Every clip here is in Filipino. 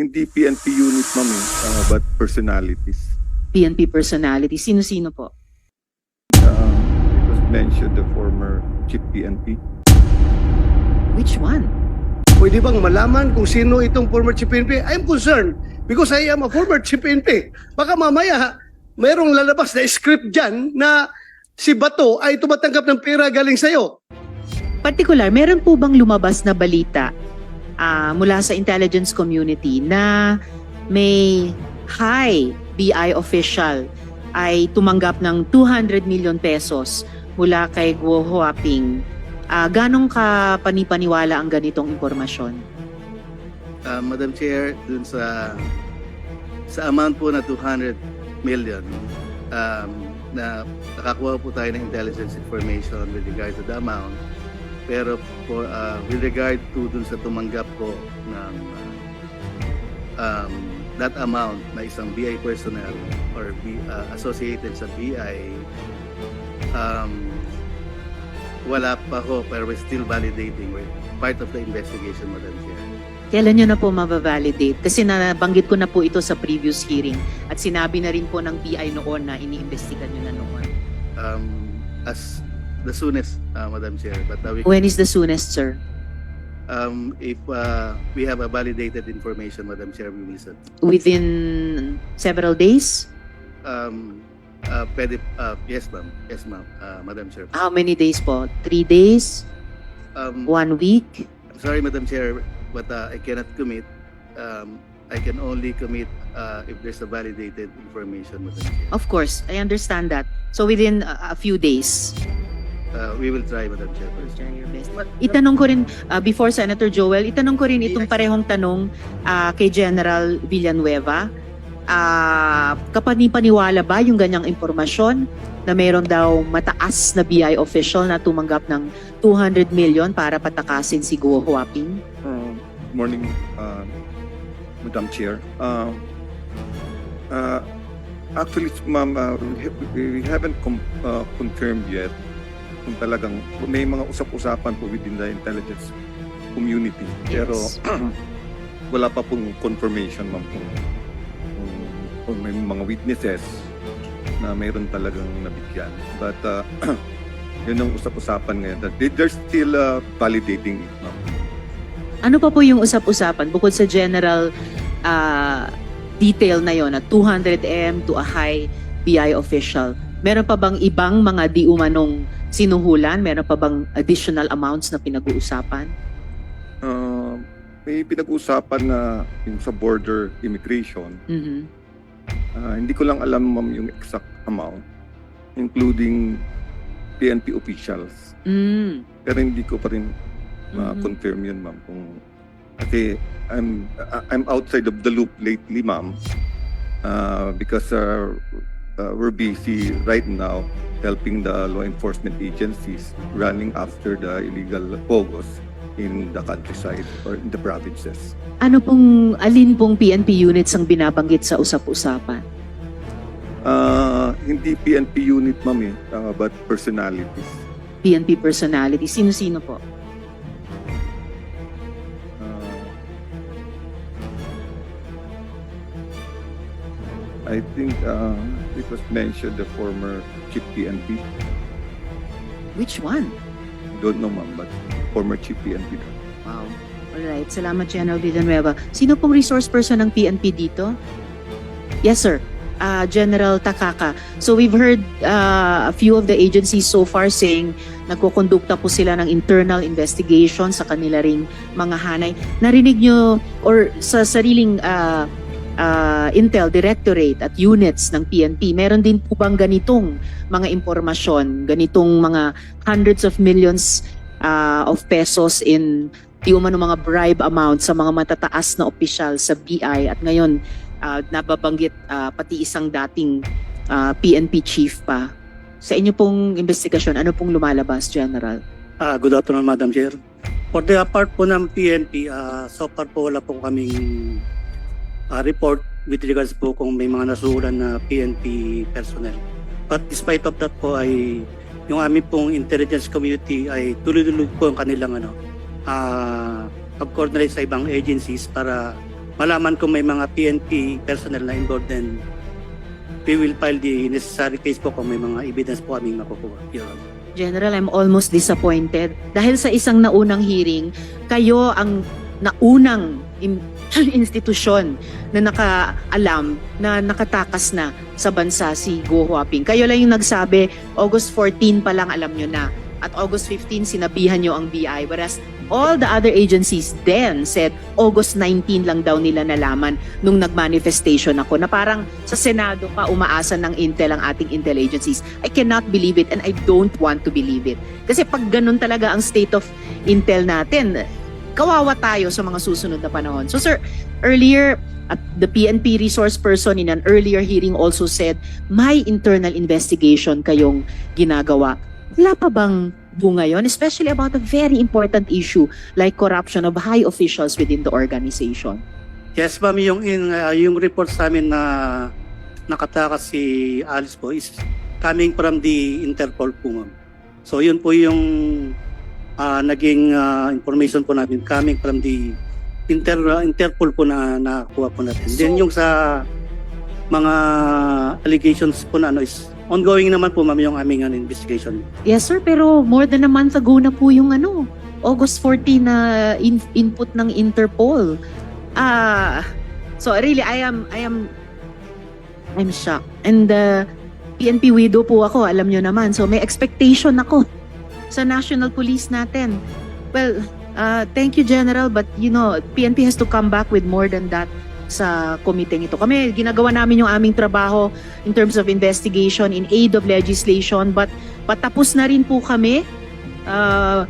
Hindi PNP unit, ma'am, eh, uh, but personalities. PNP personality. Sino-sino po? Um, it was mentioned the former chief PNP. Which one? Pwede bang malaman kung sino itong former chief PNP? I'm concerned because I am a former chief PNP. Baka mamaya, mayroong lalabas na script dyan na si Bato ay tumatanggap ng pera galing sa'yo. Particular, meron po bang lumabas na balita ah, mula sa intelligence community na may high BI official ay tumanggap ng 200 million pesos mula kay Guo Huaping. Ah, ganong ka panipaniwala ang ganitong impormasyon? Uh, Madam Chair, dun sa sa amount po na 200 million, um, na nakakuha po tayo ng intelligence information with regard to the amount. Pero for, uh, with regard to dun sa tumanggap po ng uh, um, that amount na isang BI personnel or B, uh, associated sa BI, um, wala pa ho, pero we're still validating. We're part of the investigation, Madam Chair. Kailan nyo na po mabavalidate? Kasi nabanggit ko na po ito sa previous hearing at sinabi na rin po ng BI noon na iniimbestigan nyo na noon. um, as the soonest, uh, Madam Chair. But uh, we, When is the soonest, sir? um, if uh, we have a validated information, Madam Chair, we will send. Within several days? Um, uh, pwede, uh, yes, ma'am. Yes, ma'am. Uh, Madam Chair. How many days po? Three days? Um, One week? I'm sorry, Madam Chair, but uh, I cannot commit. Um, I can only commit uh, if there's a validated information, Madam Chair. Of course, I understand that. So within a, a few days. Uh, we will try, Madam Chair. Try your best. Itanong ko rin, uh, before Senator Joel, itanong ko rin itong parehong tanong uh, kay General Villanueva. Uh, kapanipaniwala ba yung ganyang impormasyon na mayroon daw mataas na BI official na tumanggap ng 200 million para patakasin si Guo Huaping? Uh, morning, uh, Madam Chair. Uh, uh, actually, ma'am, uh, we haven't com- uh, confirmed yet kung talagang may mga usap-usapan po within the intelligence community. Pero Yes. wala pa pong confirmation, ma'am, kung, kung, kung may mga witnesses na mayroon talagang nabigyan. But uh, yun ang usap-usapan ngayon. That they- They're still uh, validating it, ma'am. Ano pa po yung usap-usapan bukod sa general ah, detail na yon na 200M to a high BI official? Meron pa bang ibang mga di umanong sinuhulan? Meron pa bang additional amounts na pinag-uusapan? Uh, may pinag-usapan na yung sa border immigration. Mhm. Ah, hindi ko lang alam ma'am yung exact amount including PNP officials. Mm. Pero hindi ko pa rin Mhm. ma-confirm yun ma'am kung kasi I'm I- I'm outside of the loop lately ma'am Ah, because uh, uh, we're busy right now helping the law enforcement agencies running after the illegal pogos in the countryside or in the provinces. Ano pong, alin pong PNP units ang binabanggit sa usap-usapan? Ah, hindi PNP unit ma'am eh, ah, but personalities. PNP personality, sino-sino po? Uh, I think uh, it was mentioned the former chief PNP. Which one? Don't know ma'am, but former chief PNP. daw. Wow. Alright, salamat General Villanueva. Sino pong resource person ng PNP dito? Yes, sir. Uh, General Takaka. So we've heard uh, a few of the agencies so far saying nagkukondukta po sila ng internal investigation sa kanila ring mga hanay. Narinig nyo or sa sariling uh, uh, Intel Directorate at units ng PNP, meron din po bang ganitong mga impormasyon, ganitong mga hundreds of millions uh, of pesos in di umano mga bribe amount sa mga matataas na opisyal sa BI at ngayon ah, nababanggit ah, pati isang dating ah, PNP chief pa. Sa inyo pong investigasyon, ano pong lumalabas, General? Ah, good afternoon, Madam Chair. For the part po ng PNP, ah, so far po wala po kaming ah, report with regards po kung may mga nasuhulan na PNP personnel. But despite of that po ay yung aming pong intelligence community ay tuloy-tuloy po ang kanilang ano, ah, pag-coordinate sa ibang agencies para malaman kung may mga PNP personnel na involved then we will file the necessary case po kung may mga evidence po aming makukuha. Your. General, I'm almost disappointed. Dahil sa isang naunang hearing, kayo ang naunang in- institusyon na nakaalam na nakatakas na sa bansa si Go Huaping. Kayo lang yung nagsabi, August 14 pa lang alam nyo na. At August 15, sinabihan nyo ang BI. Whereas all the other agencies then said August 19 lang daw nila nalaman nung nagmanifestation ako na parang sa Senado pa umaasa ng intel ang ating intel agencies. I cannot believe it and I don't want to believe it. Kasi pag ganun talaga ang state of intel natin, kawawa tayo sa mga susunod na panahon. So sir, earlier at the PNP resource person in an earlier hearing also said may internal investigation kayong ginagawa. Wala pa bang bunga yon, especially about a very important issue like corruption of high officials within the organization? Yes, ma'am, yung, in, uh, yung report sa amin na nakatakas si Alice po is coming from the Interpol po, ma'am. So, yun po yung uh, naging uh, information po namin coming from the Inter, uh, Interpol po na nakuha po natin. Then So- yung sa mga allegations po na ano is ongoing naman po, ma'am, yung aming ano, investigation. Yes sir, pero more than a month ago na po yung ano, August 14 na in- input ng Interpol. Ah, so really I am I am I'm shocked. And uh, PNP widow po ako, alam nyo naman. So may expectation ako sa National Police natin. Well, uh, thank you General, but you know, PNP has to come back with more than that sa komiteng ito. Kami, ginagawa namin yung aming trabaho in terms of investigation in aid of legislation, but patapos na rin po kami. Uh,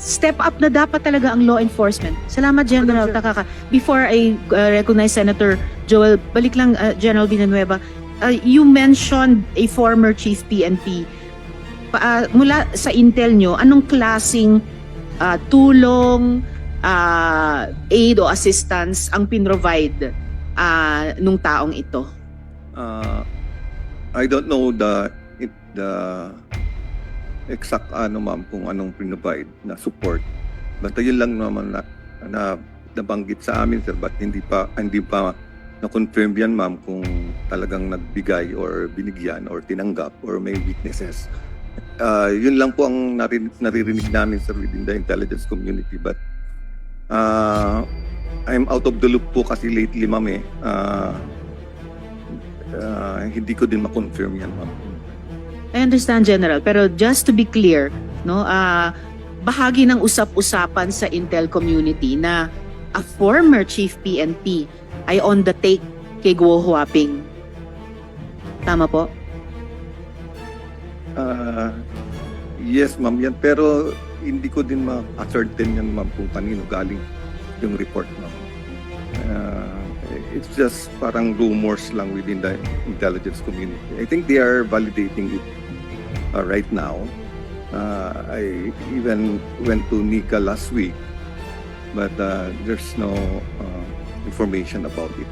step up na dapat talaga ang law enforcement. Salamat General. Takaka. Before I uh, recognize Senator Joel, balik lang uh, General Villanueva. Uh, you mentioned a former chief PNP. Uh, mula sa intel nyo, anong klasing uh, tulong, uh, aid o assistance ang pinrovide uh, nung taong ito? Uh, I don't know the it, the exact ano ma'am kung anong provide na support. Basta yun lang naman na, na nabanggit sa amin sir but hindi pa hindi pa na-confirm yan ma'am kung talagang nagbigay or binigyan or tinanggap or may weaknesses. Uh, yun lang po ang narin, naririnig namin sir within the intelligence community but uh, I'm out of the loop po kasi lately ma'am eh. Uh, uh, hindi ko din ma-confirm yan ma'am. I understand General, pero just to be clear, no, ah bahagi ng usap-usapan sa Intel community na a former chief PNP ay on the take kay Guo Huaping. Tama po? Ah, yes, ma'am, yan. Pero hindi ko din ma-ascertain yan, ma'am, kung kanino galing yung report, ma'am. Ah, it's just parang rumors lang within the intelligence community. I think they are validating it uh, right now. Uh, I even went to Nika last week, but uh, there's no uh, information about it.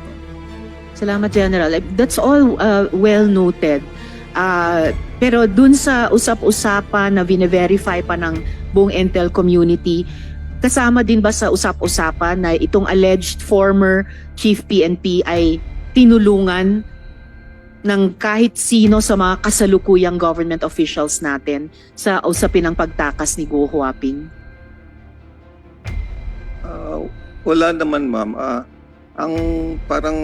Salamat General. That's all uh, well noted. Ah, pero dun sa usap-usapan na vine-verify pa ng buong Intel community, kasama din ba sa usap-usapan na itong alleged former chief PNP ay tinulungan ng kahit sino sa mga kasalukuyang government officials natin sa usapin ng pagtakas ni Go Huaping? Ah, wala naman, ma'am. Ah, ang parang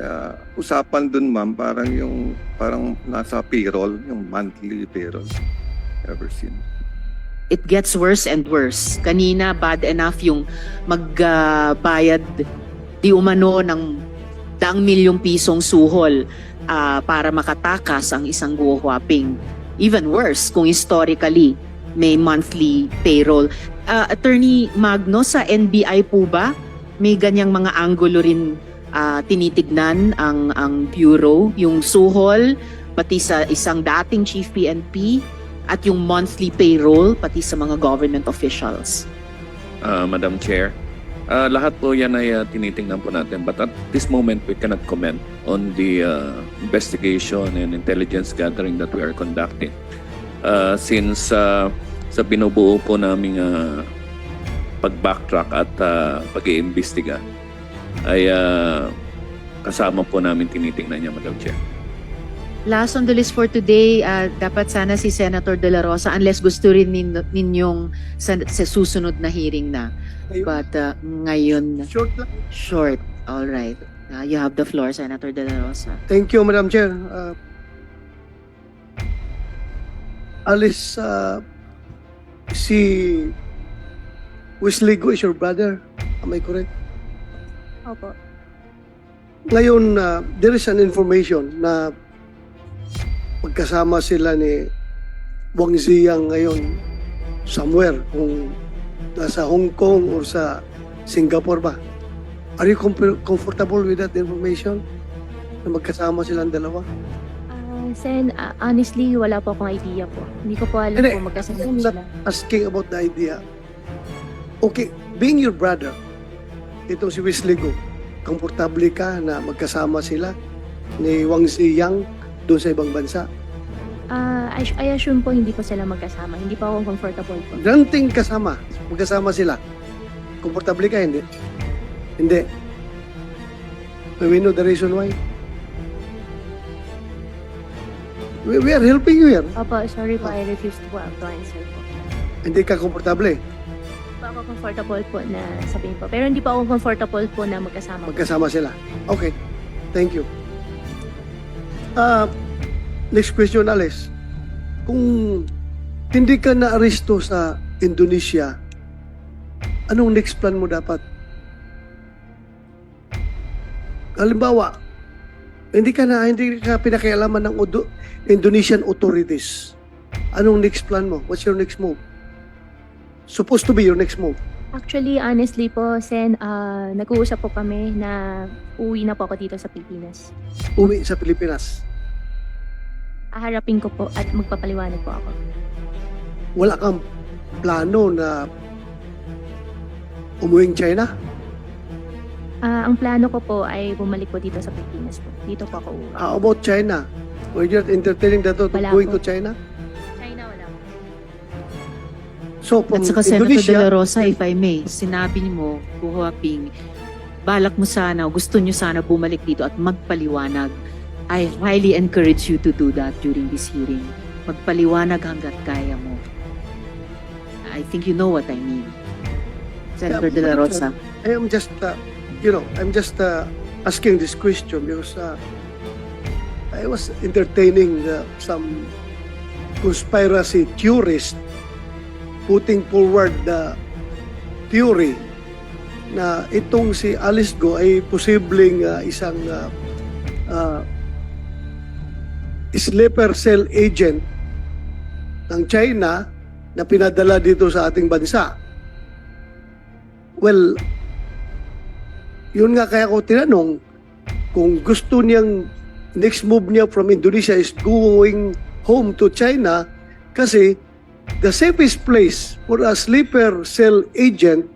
ah, usapan dun, ma'am, parang yung parang nasa payroll, yung monthly payroll. Ever seen? it gets worse and worse. Kanina, bad enough yung magbayad di umano ng daang milyong pisong suhol ah, para makatakas ang isang guwaping. Even worse, kung historically may monthly payroll. Ah, Attorney Magno, sa NBI po ba may ganyang mga angulo rin ah, tinitignan ang, ang bureau, yung suhol, pati sa isang dating chief PNP, at yung monthly payroll pati sa mga government officials. uh, Madam Chair. Uh, lahat po yan ay uh, tinitingnan po natin. But at this moment, we cannot comment on the uh, investigation and intelligence gathering that we are conducting. Uh, since uh, sa binubuo po naming uh, pag-backtrack at uh, pag-iimbestiga, ay ah, kasama po namin tinitingnan niya, Madam Chair. Last on the list for today, ah, dapat sana si Senator De La Rosa unless gusto rin nin- ninyong sa, sa susunod na hearing na. Ngayon, But ah, ngayon, short lang. short. All right. Ah, you have the floor, Senator De La Rosa. Thank you, Madam Chair. Uh, Alice, uh, si Wesley Go is your brother. Am I correct? Opo. Ngayon, uh, there is an information na magkasama sila ni Wang Ziyang ngayon somewhere, kung nasa Hong Kong or sa Singapore ba. Are you comfor- comfortable with that information? Na magkasama silang dalawa? Ah, Sen, ah, honestly, wala po akong idea po. Hindi ko po alam kung magkasama I'm not- sila. asking about the idea. Okay, being your brother, itong si Wesley Go, komportable ka na magkasama sila ni Wang Ziyang doon sa ibang bansa? Ah, I, I assume po hindi po sila magkasama. Hindi pa ako comfortable po. Granting kasama, magkasama sila. Komportable ka, hindi? Hindi. We know the reason why? We, we are helping you here. Opo, sorry po, I refuse to, po to answer po. Hindi ka komportable. Ako comfortable po na sabihin po. Pero hindi pa ako comfortable po na magkasama. Magkasama sila. Okay. Thank you. Ah, next question, Alice. Kung hindi ka na-aristo sa Indonesia, anong next plan mo dapat? Halimbawa, hindi ka na hindi ka pinakialaman ng Indonesian authorities. Anong next plan mo? What's your next move? Supposed to be your next move. Actually, honestly po, Sen, ah, nag-uusap po kami na uwi na po ako dito sa Pilipinas. Uwi sa Pilipinas. Aharapin ko po at magpapaliwanag po ako. wala kang plano na umuwing China? Ah, ang plano ko po ay bumalik po dito sa Pilipinas po. Dito po ako uuwi. How about China? Were you not entertaining that thought of Wala going po. to China? So, from At saka Senator De La Rosa, if I may, sinabi niyo mo, Buhuaping, balak mo sana, gusto niyo sana bumalik dito at magpaliwanag. I highly encourage you to do that during this hearing. Magpaliwanag hanggat kaya mo. I think you know what I mean. Senator De La Rosa. I am just, uh, you know, I'm just uh, asking this question because uh, I was entertaining uh, some conspiracy theorist putting forward the theory na itong si Alice Go ay posibleng uh, isang uh, uh, sleeper cell agent ng China na pinadala dito sa ating bansa. Well, yun nga kaya ko tinanong kung gusto niyang next move niya from Indonesia is going home to China kasi the safest place for a sleeper cell agent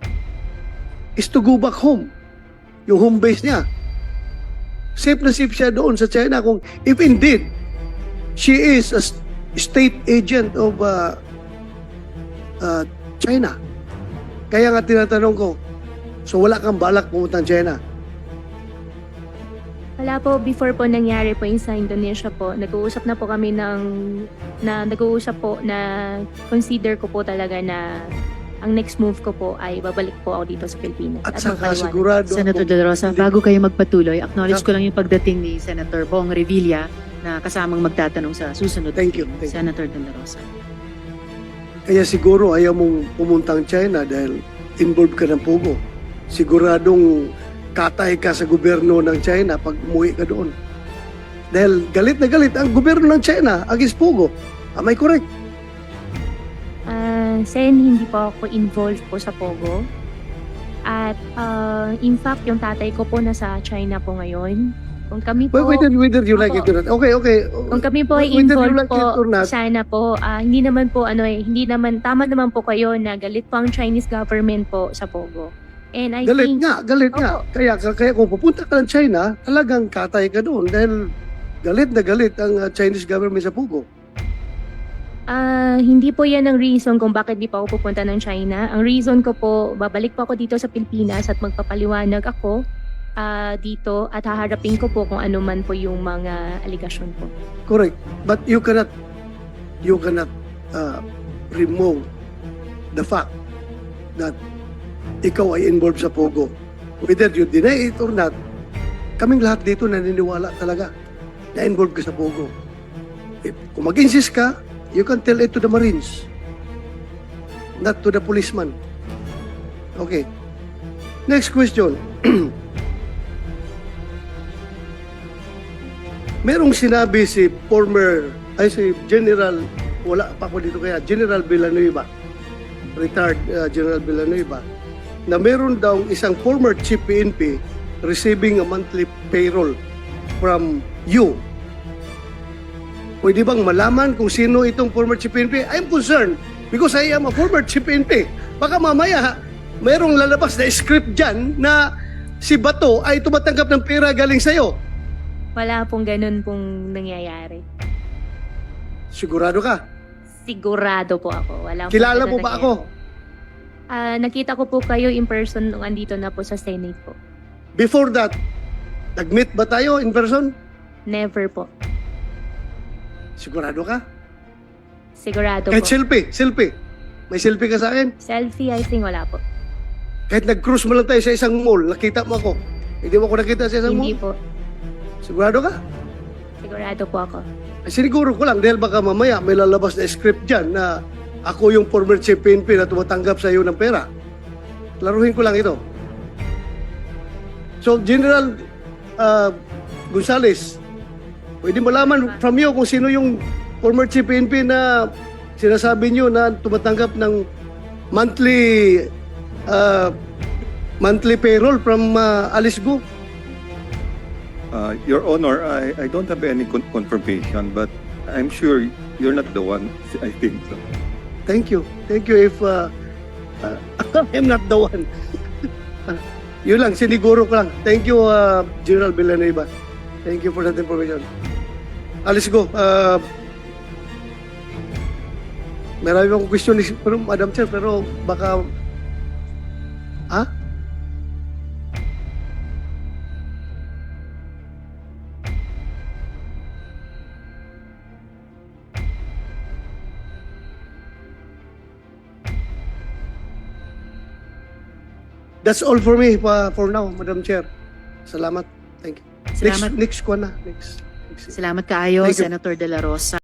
is to go back home. Yung home base niya. Safe na safe siya doon sa China kung if indeed she is a state agent of uh, uh, China. Kaya nga tinatanong ko, so wala kang balak pumunta China? Wala po, before po nangyari po yung sa Indonesia po, nag-uusap na po kami ng, na nag-uusap po na consider ko po talaga na ang next move ko po ay babalik po ako dito sa Pilipinas. At saka magpaliwanag. sigurado Senator De La Rosa, bago kayo magpatuloy, acknowledge ko lang yung pagdating ni Senator Bong Revilla na kasamang magtatanong sa susunod. Thank you, thank you. Senator De La Rosa. Kaya siguro ayaw mong pumuntang China dahil involved ka ng pugo. Siguradong katay ka sa gobyerno ng China pag umuwi ka doon. Dahil galit na galit ang gobyerno ng China against pugo. Am I correct? Ah, Sen, hindi po ako involved po sa Pogo. At ah, in fact, yung tatay ko po nasa China po ngayon. Kung kami po, Whether, whether you like it Opo. or not. Okay, okay. kung kami po ay involved like it po, sana po, ah, hindi naman po, ano eh, hindi naman, tama naman po kayo na galit po ang Chinese government po sa Pogo. And I Galit think, nga, galit nga. Opo. Kaya, kaya kung pupunta ka ng China, talagang katay ka doon dahil galit na galit ang uh, Chinese government sa pugo. ah, hindi po yan ang reason kung bakit di pa ako pupunta ng China. Ang reason ko po, babalik po ako dito sa Pilipinas at magpapaliwanag ako ah, dito at haharapin ko po kung ano man po yung mga aligasyon po. Correct. But you cannot, you cannot uh, remove the fact that ikaw ay involved sa Pogo. Whether you deny it or not, kaming lahat dito naniniwala talaga na involved ka sa Pogo. If, kung mag-insist ka, you can tell it to the Marines, not to the policeman. Okay. Next question. Merong sinabi si former, ay si General, wala pa ako dito kaya, General Villanueva, retired uh, General Villanueva, na meron daw isang former chief PNP receiving a monthly payroll from you. Pwede bang malaman kung sino itong former chief PNP? I'm concerned because I am a former chief PNP. Baka mamaya, merong lalabas na script dyan na si Bato ay tumatanggap ng pera galing sa'yo. Wala pong ganun pong nangyayari. Sigurado ka? Sigurado po ako. Wala pong Kilala ganun mo ba ako? Ah, nakita ko po kayo in person nung andito na po sa Senate po. Before that, nag-meet ba tayo in person? Never po. Sigurado ka? Sigurado Kahit po. selfie, selfie. May selfie ka sa akin? Selfie, I think wala po. Kahit nag-cruise mo lang tayo sa isang mall, nakita mo ako. Hindi mo ako nakita sa isang Hindi mall? po. Sigurado ka? Sigurado po ako. Ay, siniguro ko lang dahil baka mamaya may lalabas na script dyan na ako yung former chief PNP na tumatanggap sa iyo ng pera. Laruhin ko lang ito. So, General uh, Gonzales, pwede malaman from you kung sino yung former chief PNP na sinasabi nyo na tumatanggap ng monthly uh, monthly payroll from uh, Alice Go. Uh, Your Honor, I, I don't have any con- confirmation, but I'm sure you're not the one, I think so. Thank you. Thank you if uh, uh, I'm not the one. Yun lang, siniguro ko lang. Thank you, uh, General Villanueva. Thank you for that information. Alis go. Uh, marami akong question pero, Madam Chair, pero baka... Ha? That's all for me pa for now, Madam Chair. Salamat. Thank you. Next, Salamat, next ko na. Next. next. salamat kaayo, Thank you. Senator De La Rosa.